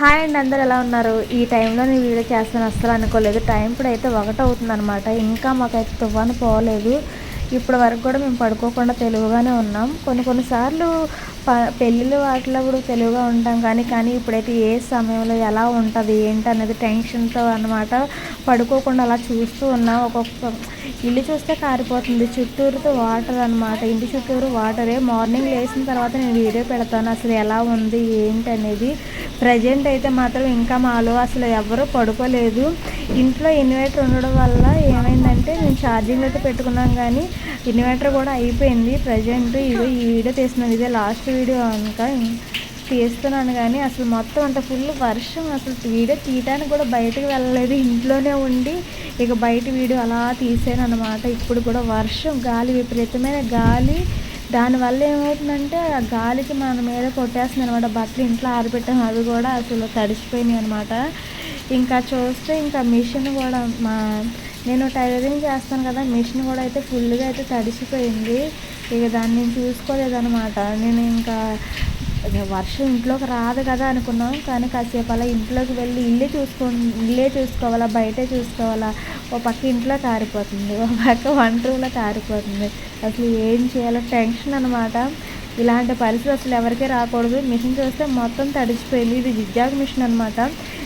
Hi అండి అందరు ఎలా ఉన్నారు? ఈ టైంలో నేను వీడియో చేస్తాను అస్సలు అనుకోలేదు. టైం కూడా అయితే ఒకటి అనమాట ఇంకా మాకైతే తువ్వాను పోలేదు. ఇప్పటి వరకు కూడా మేము పడుకోకుండా తెలుగుగానే ఉన్నాం. కొన్ని కొన్నిసార్లు ప పెళ్ళిళ్ళు వాటిలో తెలుగుగా ఉంటాం కానీ కానీ ఇప్పుడైతే ఏ సమయంలో ఎలా ఉంటుంది ఏంటి అనేది టెన్షన్తో అనమాట పడుకోకుండా అలా చూస్తూ ఉన్నాం. ఒక్కొక్క ఇల్లు చూస్తే కారిపోతుంది. చుట్టూరుతో వాటర్ అనమాట ఇంటి చుట్టూరు వాటరే. మార్నింగ్ లేచిన తర్వాత నేను వీడియో పెడతాను. అసలు ఎలా ఉంది ఏంటి అనేది ప్రజెంట్ అయితే మాత్రం ఇంకా మాలో అసలు ఎవరు పడుకోలేదు. ఇంట్లో ఇన్వర్టర్ ఉండడం వల్ల ఏమైందంటే మేము ఛార్జింగ్ అయితే పెట్టుకున్నాం కానీ ఇన్వర్టర్ కూడా అయిపోయింది. ప్రజెంట్ ఇదో ఈ వీడియో తీస్తున్నాను. ఇదే లాస్ట్ వీడియో కనుక తీస్తున్నాను కానీ అసలు మొత్తం అంత ఫుల్ వర్షం. అసలు వీడియో తీయడానికి కూడా బయటకు వెళ్ళలేదు. ఇంట్లోనే ఉండి ఇక బయట వీడియో అలా తీసాను అనమాట ఇప్పుడు కూడా వర్షం గాలి విపరీతమైన గాలి. దానివల్ల ఏమవుతుందంటే ఆ గాలికి మన మీద కొట్టేస్తుంది అనమాట బట్టలు ఇంట్లో ఆరిపెట్టాం అవి కూడా అసలు తడిచిపోయినాయి అనమాట ఇంకా చూస్తే ఇంకా మిషన్ కూడా మా నేను టైలరింగ్ చేస్తాను కదా మిషన్ కూడా అయితే ఫుల్గా అయితే తడిసిపోయింది. ఇక దాన్ని నేను చూసుకోలేదనమాట నేను ఇంకా వర్షం ఇంట్లోకి రాదు కదా అనుకున్నాం కానీ కాసేపు అలా ఇంట్లోకి వెళ్ళి ఇల్లే చూసుకో ఇల్లే చూసుకోవాలా బయటే చూసుకోవాలా. ఓ పక్క ఇంట్లో కారిపోతుంది ఓ పక్క వంట రూమ్లో కారిపోతుంది. అసలు ఏం చేయాలో టెన్షన్ అనమాట ఇలాంటి పరిస్థితి అసలు ఎవరికీ రాకూడదు. మిషన్ చూస్తే మొత్తం తడిచిపోయింది ఇది జిగ్జాగ్ మిషన్ అనమాట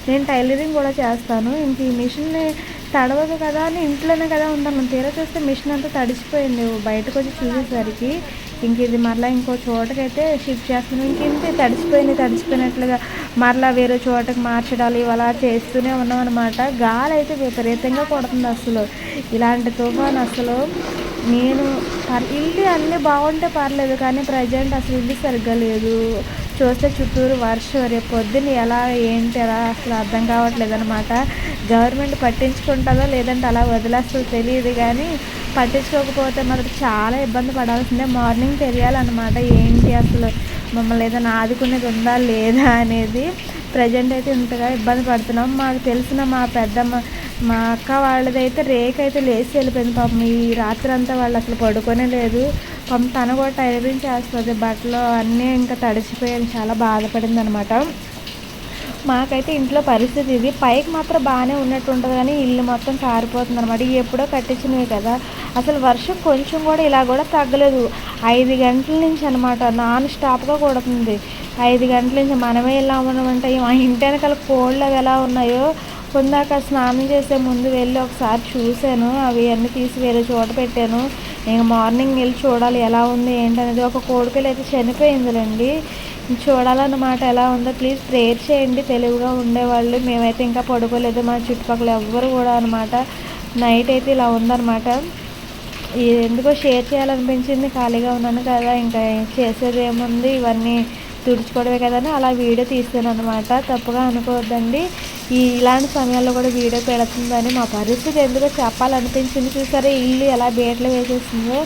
నేను టైలరింగ్ కూడా చేస్తాను. ఇంక ఈ మిషన్ని తడవదు కదా అని ఇంట్లోనే కదా ఉంటాను తీరా చూస్తే మిషన్ అంతా తడిచిపోయింది. బయటకు వచ్చి చూసేసరికి ఇంక ఇది మరలా ఇంకో చోటకైతే షిఫ్ట్ చేస్తున్నాం. ఇంక ఇంతే తడిచిపోయింది తడిచిపోయినట్లుగా మరలా వేరే చోటకి మార్చడాలు ఇవలా చేస్తూనే ఉన్నాం అనమాట గాలి అయితే విపరీతంగా కొడుతుంది అసలు. ఇలాంటి తుఫాన్ అసలు నేను ఇల్లు అన్నీ బాగుంటే పర్లేదు కానీ ప్రజెంట్ అసలు ఇల్లు సరిగ్గా లేదు. చూస్తే చుట్టూరు వర్షం రేపు పొద్దున్న ఎలా ఏంటి ఎలా అసలు అర్థం కావట్లేదు అనమాట గవర్నమెంట్ పట్టించుకుంటుందో లేదంటే అలా వదిలేస్తుందో తెలియదు కానీ పట్టించుకోకపోతే మాత్రం చాలా ఇబ్బంది పడాల్సిందే. మార్నింగ్ తెలియాలన్నమాట ఏంటి అసలు మమ్మల్ని ఏదైనా ఆదుకునేది ఉందా లేదా అనేది. ప్రజెంట్ అయితే ఇంతగా ఇబ్బంది పడుతున్నాం. మాకు తెలిసిన మా పెద్దమ్మ మా అక్క వాళ్ళదైతే రేకైతే అయితే లేచి వెళ్ళిపోయింది పాపం. ఈ రాత్రి అంతా వాళ్ళు అసలు పడుకోనే లేదు. పాపం తను కూడా టైలరింగ్ చేస్తుంది బట్టలు అన్నీ ఇంకా తడిచిపోయాను చాలా బాధపడింది అనమాట మాకైతే ఇంట్లో పరిస్థితి ఇది. పైకి మాత్రం బాగానే ఉన్నట్టు ఉంటుంది కానీ ఇల్లు మొత్తం కారిపోతుంది అనమాట ఎప్పుడో కట్టించినవి కదా. అసలు వర్షం కొంచెం కూడా ఇలా కూడా తగ్గలేదు. ఐదు గంటల నుంచి అనమాట నాన్ స్టాప్గా కొడుతుంది. ఐదు గంటల నుంచి మనమే ఇలా ఉన్నామంటే మా ఇంటి వెనకాల కోళ్ళు అవి ఎలా ఉన్నాయో. కొందాక స్నానం చేసే ముందు వెళ్ళి ఒకసారి చూశాను. అవి అన్నీ తీసి వేరే చోట పెట్టాను. ఇంక మార్నింగ్ వెళ్ళి చూడాలి ఎలా ఉంది ఏంటనేది. ఒక కోడిపిల్ల అయితే చనిపోయిందిలేండి. చూడాలన్నమాట ఎలా ఉందో. ప్లీజ్ ప్రేయర్ చేయండి. తెలుగుగా ఉండేవాళ్ళు. మేమైతే ఇంకా పడుకోలేదు. మా చుట్టుపక్కల ఎవ్వరు కూడా అనమాట నైట్ అయితే ఇలా ఉందన్నమాట. ఎందుకో షేర్ చేయాలనిపించింది. ఖాళీగా ఉన్నాను కదా. ఇంకా చేసేది ఏముంది ఇవన్నీ తుడుచుకోవడమే కదా అని అలా వీడియో తీస్తాను అనమాట తప్పుగా అనుకోవద్దండి. ఈ ఇలాంటి సమయాల్లో కూడా వీడియో పెడుతుందని మా పరిస్థితి ఎందుకో చెప్పాలనిపించింది. చూసారా ఇల్లు ఎలా బీటలు వేసేసిందో.